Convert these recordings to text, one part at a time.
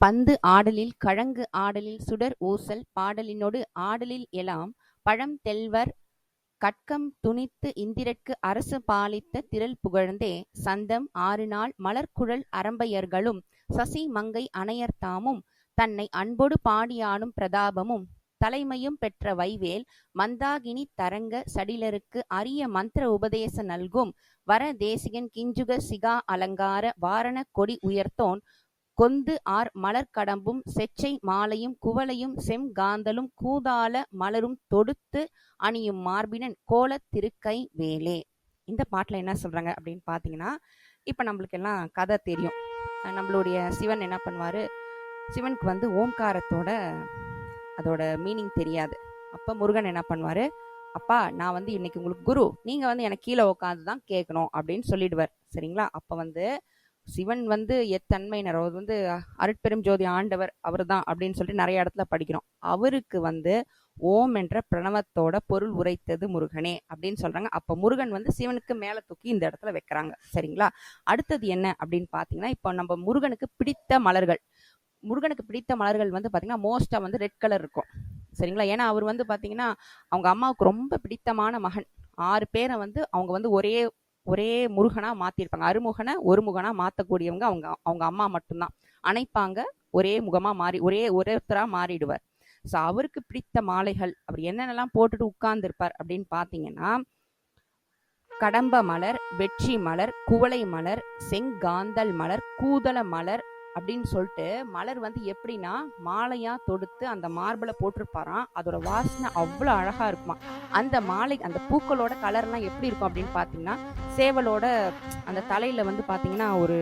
பந்து ஆடலில் கழங்கு ஆடலில் சுடர் ஊசல் பாடலினொடு ஆடலில் எலாம் பழம் தெள்வர் கட்கம் துணித்து இந்திரற்கு அரசு பாலித்த திரள் புகழ்ந்தே சந்தம் ஆறு நாள் மலர்குழல் அரம்பையர்களும் சசி மங்கை அணையர்தாமும் தன்னை அன்போடு பாடியாடும் பிரதாபமும் தலைமையும் பெற்ற வைவேல் மந்தாகினி தரங்க சடிலருக்கு அரிய மந்திர உபதேச நல்கும் வர தேசிகன் கிஞ்சுக சிகா அலங்கார வாரண கொடி உயர்த்தோன் கொந்து ஆர் மலர்க்கடம்பும் செச்சை மாலையும் குவளையும் செம்காந்தலும் கூதால மலரும் தொடுத்து அணியும் மார்பினன் கோலத் திருக்கை வேலே. இந்த பாட்டில் என்ன சொல்கிறாங்க அப்படின்னு பார்த்தீங்கன்னா இப்போ நம்மளுக்கு எல்லாம் கதை தெரியும். நம்மளுடைய சிவன் என்ன பண்ணுவார்? சிவனுக்கு வந்து ஓம்காரத்தோட அதோட மீனிங் தெரியாது. அப்போ முருகன் என்ன பண்ணுவார்? அப்பா நான் வந்து இன்னைக்கு உங்களுக்கு குரு நீங்கள் வந்து எனக்கு கீழே உட்காந்து தான் கேட்கணும் அப்படின்னு சொல்லிடுவார். சரிங்களா? அப்போ வந்து சிவன் வந்து எத்தன்மையினர். அவர் வந்து அருட்பெரும் ஜோதி ஆண்டவர் அவர் தான் அப்படின்னு சொல்லிட்டு நிறைய இடத்துல படிக்கிறோம். அவருக்கு வந்து ஓம் என்ற பிரணவத்தோட பொருள் உரைத்தது முருகனே அப்படின்னு சொல்றாங்க. அப்ப முருகன் வந்து சிவனுக்கு மேல தூக்கி இந்த இடத்துல வைக்கிறாங்க. சரிங்களா? அடுத்தது என்ன அப்படின்னு பாத்தீங்கன்னா இப்போ நம்ம முருகனுக்கு பிடித்த மலர்கள். முருகனுக்கு பிடித்த மலர்கள் வந்து பாத்தீங்கன்னா மோஸ்டா வந்து ரெட் கலர் இருக்கும். சரிங்களா? ஏன்னா அவர் வந்து பாத்தீங்கன்னா அவங்க அம்மாவுக்கு ரொம்ப பிடித்தமான மகன். ஆறு பேரை வந்து அவங்க வந்து ஒரே ஒரே முருகனா மாத்திருப்பாங்க. அருமுகனை ஒரு முகனா மாத்தக்கூடியவங்க அவங்க அவங்க அம்மா மட்டும்தான். அணைப்பாங்க ஒரே முகமா மாறி ஒரே ஒருத்தரா மாறிடுவார். ஸோ அவருக்கு பிடித்த மாலைகள் அவர் என்னென்னலாம் போட்டுட்டு உட்கார்ந்துருப்பார் அப்படின்னு பார்த்தீங்கன்னா கடம்ப மலர் வெற்றி மலர் குவளை மலர் செங்காந்தல் மலர் கூதள மலர் அப்படின்னு சொல்லிட்டு மலர் வந்து எப்படின்னா மாலையா தொடுத்து அந்த மார்பிளை போட்டிருப்பாராம். அதோட வாசனை அவ்வளோ அழகா இருக்குமா. அந்த மாலை அந்த பூக்களோட கலர்லாம் எப்படி இருக்கும் அப்படின்னு பார்த்தீங்கன்னா சேவலோட அந்த தலையில வந்து பார்த்தீங்கன்னா ஒரு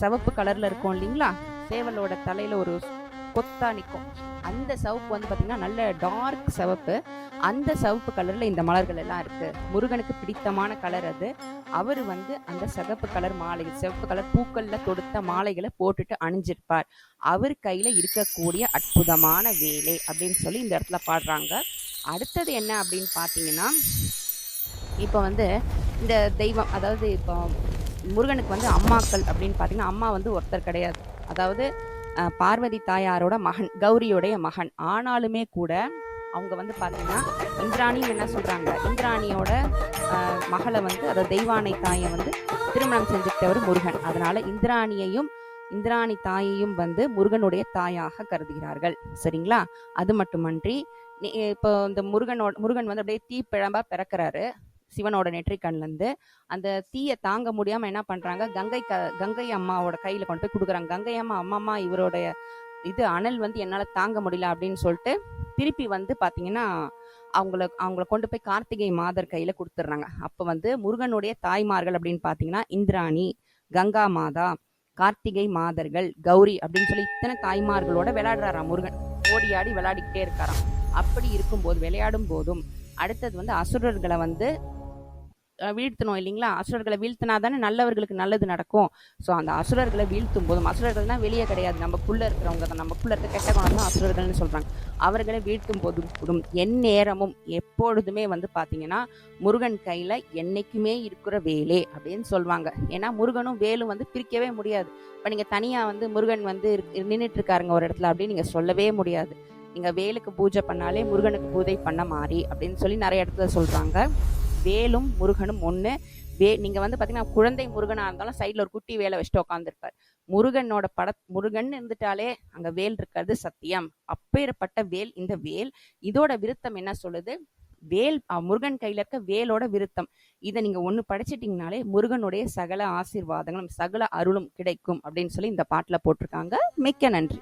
சிவப்பு கலர்ல இருக்கும் இல்லைங்களா? சேவலோட தலையில ஒரு கொத்தா நிற்கும் அந்த சிவப்பு வந்து பார்த்தீங்கன்னா நல்ல டார்க் சிவப்பு. அந்த சிவப்பு கலரில் இந்த மலர்கள் எல்லாம் இருக்குது முருகனுக்கு பிடித்தமான கலர் அது. அவர் வந்து அந்த சிகப்பு கலர் மாலை சிவப்பு கலர் பூக்களில் தொடுத்த மாலைகளை போட்டுட்டு அணிஞ்சிருப்பார். அவர் கையில் இருக்கக்கூடிய அற்புதமான வேலை அப்படின்னு சொல்லி இந்த இடத்துல பாடுறாங்க. அடுத்தது என்ன அப்படின்னு பார்த்தீங்கன்னா இப்போ வந்து இந்த தெய்வம் அதாவது இப்போ முருகனுக்கு வந்து அம்மாக்கள் அப்படின்னு பார்த்தீங்கன்னா அம்மா வந்து ஒருத்தர் கிடையாது. அதாவது பார்வதி தாயாரோட மகன் கௌரியோடைய மகன். ஆனாலுமே கூட அவங்க வந்து பார்த்தீங்கன்னா இந்திராணின்னு என்ன சொல்கிறாங்க இந்திராணியோட மகளை வந்து அதாவது தெய்வானை தாயை வந்து திருமணம் செஞ்சுக்கிட்டவர் முருகன். அதனால இந்திராணியையும் இந்திராணி தாயையும் வந்து முருகனுடைய தாயாக கருதுகிறார்கள். சரிங்களா? அது மட்டுமன்றி நீ- இப்போ இந்த முருகனோட முருகன் வந்து அப்படியே தீப்பிழம்பா பிறக்கிறாரு. சிவனோட நெற்றிக்கண்ல இருந்து அந்த தீயை தாங்க முடியாமல் என்ன பண்ணுறாங்க கங்கை க கங்கை அம்மாவோட கையில் கொண்டு போய் கொடுக்குறாங்க. கங்கை அம்மா அம்மாம்மா இவருடைய இது அனல் வந்து என்னால் தாங்க முடியல அப்படின்னு சொல்லிட்டு திருப்பி வந்து பார்த்தீங்கன்னா அவங்கள அவங்கள கொண்டு போய் கார்த்திகை மாதர் கையில் கொடுத்துட்றாங்க அப்போ வந்து முருகனுடைய தாய்மார்கள் அப்படின்னு பார்த்தீங்கன்னா இந்திராணி கங்கா மாதா கார்த்திகை மாதர்கள் கௌரி அப்படின்னு சொல்லி இத்தனை தாய்மார்களோட விளையாடுறாராம் முருகன். ஓடி ஆடி விளையாடிக்கிட்டே இருக்காராம். அப்படி இருக்கும்போது விளையாடும் போதும் அடுத்தது வந்து அசுரர்களை வந்து வீழ்த்தணும் இல்லைங்களா? அசுரர்களை வீழ்த்தினா தானே நல்லவர்களுக்கு நல்லது நடக்கும். ஸோ அந்த அசுரர்களை வீழ்த்தும் போதும் அசுரர்கள்னா வெளியே கிடையாது. நமக்குள்ளே இருக்கிறவங்க தான். நமக்குள்ளே இருக்க கெட்ட குணம் தான் அசுரர்கள்னு சொல்கிறாங்க அவர்களை வீழ்த்தும் போதும் கூடும். எந்நேரமும் எப்பொழுதுமே வந்து பார்த்தீங்கன்னா முருகன் கையில் என்றைக்குமே இருக்கிற வேலே அப்படின்னு சொல்லுவாங்க ஏன்னா முருகனும் வேலும் வந்து பிரிக்கவே முடியாது. இப்போ நீங்கள் தனியாக வந்து முருகன் வந்து நின்றுட்டு இருக்காருங்க ஒரு இடத்துல அப்படின்னு நீங்கள் சொல்லவே முடியாது. நீங்கள் வேலுக்கு பூஜை பண்ணாலே முருகனுக்கு பூஜை பண்ண மாறி அப்படின்னு சொல்லி நிறைய இடத்துல சொல்கிறாங்க வேலும் முருகனும் ஒன்று வே நீங்கள் வந்து பார்த்தீங்கன்னா குழந்தை முருகனாக இருந்தாலும் சைடில் ஒரு குட்டி வேலை வச்சுட்டு உட்காந்துருப்பார் முருகனோட பட முருகன் இருந்துட்டாலே அங்கே வேல் இருக்கிறது சத்தியம். அப்பேற்பட்ட வேல் இந்த வேல் இதோட விருத்தம் என்ன சொல்லுது? வேல் முருகன் கையில இருக்க வேலோட விருத்தம். இதை நீங்க ஒண்ணு படிச்சிட்டிங்கனாலே முருகனுடைய சகல ஆசீர்வாதங்களும் சகல அருளும் கிடைக்கும் அப்படின்னு சொல்லி இந்த பாட்டில் போட்டிருக்காங்க. மிக்க நன்றி.